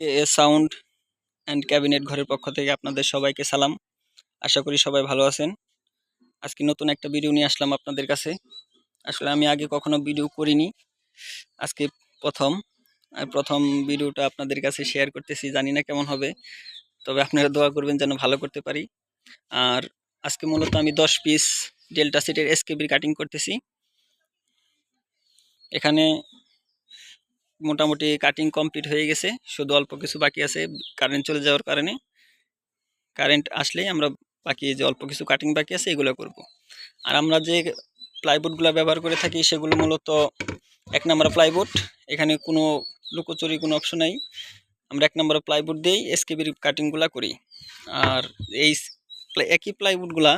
K A sound and cabinet ঘরের পক্ষ থেকে আপনাদের সবাইকে সালাম। আশা করি সবাই ভালো আছেন। আজকে নতুন একটা ভিডিও নিয়ে আসলাম আপনাদের কাছে। আসলে আমি আগে কখনো ভিডিও করিনি। আজকে প্রথম। আর প্রথম ভিডিওটা আপনাদের কাছে শেয়ার করতেছি। জানি না কেমন হবে। তবে আপনারা দোয়া করবেন যেন ভালো করতে পারি। আর আজকে মূলত আমি দশ পিস ডেল্টা সেটের এসকেবির কাটিং করতেছি। এখানে মোটামুটি কাটিং কমপ্লিট হয়ে গেছে। শুধু অল্প কিছু বাকি আছে কারেন্ট চলে যাওয়ার কারণে। কারেন্ট আসলেই আমরা বাকি যে অল্প কিছু কাটিং বাকি আছে এগুলো করব। আর আমরা যে প্লাইউডগুলো ব্যবহার করে থাকি সেগুলো মূলত এক নম্বর প্লাইউড এখানে কোনো লুকোচুরি কোনো অপশন নাই। আমরা এক নম্বর প্লাইউড দিয়েই এসকেবির কাটিংগুলো করি। আর এই একই প্লাইউডগুলা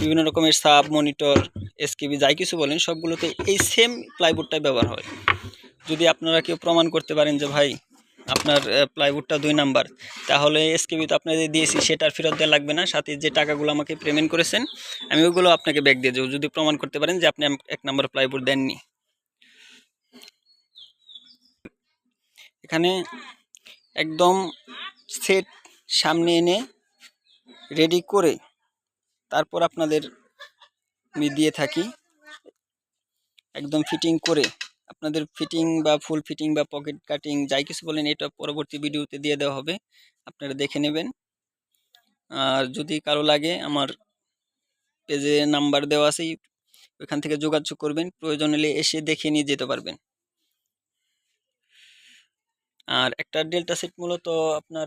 বিভিন্ন রকমের সাব মনিটর এসকেবি যাই কিছু বলেন, সবগুলোতে এই সেম প্লাইউডটাই ব্যবহার হয়। যদি আপনারা কেউ প্রমাণ করতে পারেন যে ভাই আপনার প্লাইউডটা দুই নাম্বার, তাহলে এসকেবি তো আপনাদের দিয়েছি, সেটার ফেরত দেওয়া লাগবে না। সাথে যে টাকাগুলো আমাকে পেমেন্ট করেছেন, আমি ওইগুলো আপনাকে ব্যাক দিয়ে দেবো। যদি প্রমাণ করতে পারেন যে আপনি এক নম্বর প্লাইউড দেননি। এখানে একদম সেট সামনে এনে রেডি করে তারপর আপনাদের আমি দিয়ে থাকি। একদম ফিটিং করে আপনাদের ফিটিং বা ফুল ফিটিং বা পকেট কাটিং যাই কিছু বলেন, এটা পরবর্তী ভিডিওতে দিয়ে দেওয়া হবে। আপনারা দেখে নেবেন। আর যদি কারও লাগে, আমার পেজে নাম্বার দেওয়া আছে ওইখান থেকে যোগাযোগ করবেন। প্রয়োজন হলে এসে দেখে নিয়ে যেতে পারবেন। আর একটা ডেল্টা সেট মূলত আপনার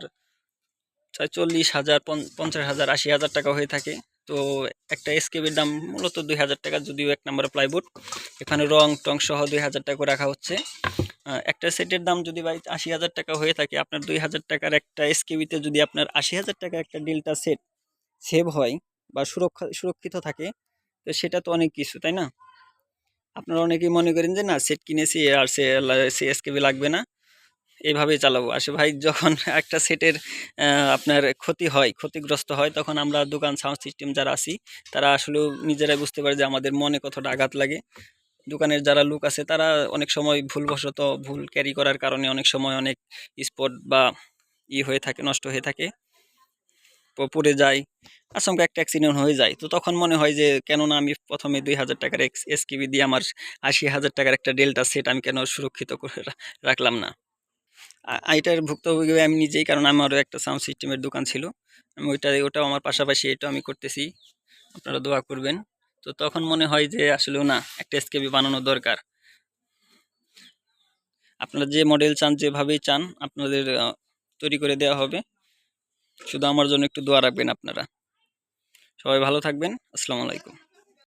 ছয় চল্লিশ হাজার পঞ্চ- পঞ্চাশ হাজার, আশি হাজার টাকা হয়ে থাকে। তো একটা এসকেবির দাম মূলত দুই হাজার টাকা, যদিও এক নম্বর প্লাইউড এখানে রং টং সহ দুই হাজার টাকা রাখা হচ্ছে। একটা সেটের দাম যদি ভাই আশি হাজার টাকা হয়ে থাকে, আপনার দুই হাজার টাকার একটা এসকেবিতে যদি আপনার আশি হাজার টাকা একটা ডেল্টা সেট সেভ হয় বা সুরক্ষা, সুরক্ষিত থাকে, তো সেটা তো অনেক কিছু, তাই না? আপনারা অনেকেই মনে করেন যে, না সেট কিনেছি, আর সে এসকেবি লাগবে না। এইভাবেই চালাবো। আসে ভাই যখন একটা সেটের আপনার ক্ষতি হয়, ক্ষতিগ্রস্ত হয়, তখন আমরা দোকান সাউন্ড সিস্টেম যারা আছি, তারা আসলেও নিজেরাই বুঝতে পারে যে আমাদের মনে কতটা আঘাত লাগে। দোকানের যারা লোক আছে, তারা অনেক সময় ভুলবশত ভুল ক্যারি করার কারণে অনেক সময় অনেক স্পট বা ই হয়ে থাকে, নষ্ট হয়ে থাকে। পড়ে যায়, আচমকা একটা অ্যাক্সিডেন্ট হয়ে যায়। তো তখন মনে হয় যে, কেননা আমি প্রথমে দুই হাজার টাকার এস এসকিবি দিয়ে আমার আশি হাজার টাকার একটা ডেল্টা সেট আমি কেন সুরক্ষিত করে রাখলাম না? এটার ভুক্তভোগী আমি নিজেই, কারণ আমারও একটা সাউন্ড সিস্টেমের দোকান ছিল। আমি ওইটা, ওটাও আমার পাশাপাশি এটা আমি করতেছি। আপনারা দোয়া করবেন। তো তখন মনে হয় যে আসলেও না, একটা এসকেবি বানানো দরকার। আপনারা যে মডেল চান, যেভাবেই চান, আপনাদের তৈরি করে দেওয়া হবে। শুধু আমার জন্য একটু দোয়া রাখবেন আপনারা। সবাই ভালো থাকবেন। আসসালামু আলাইকুম।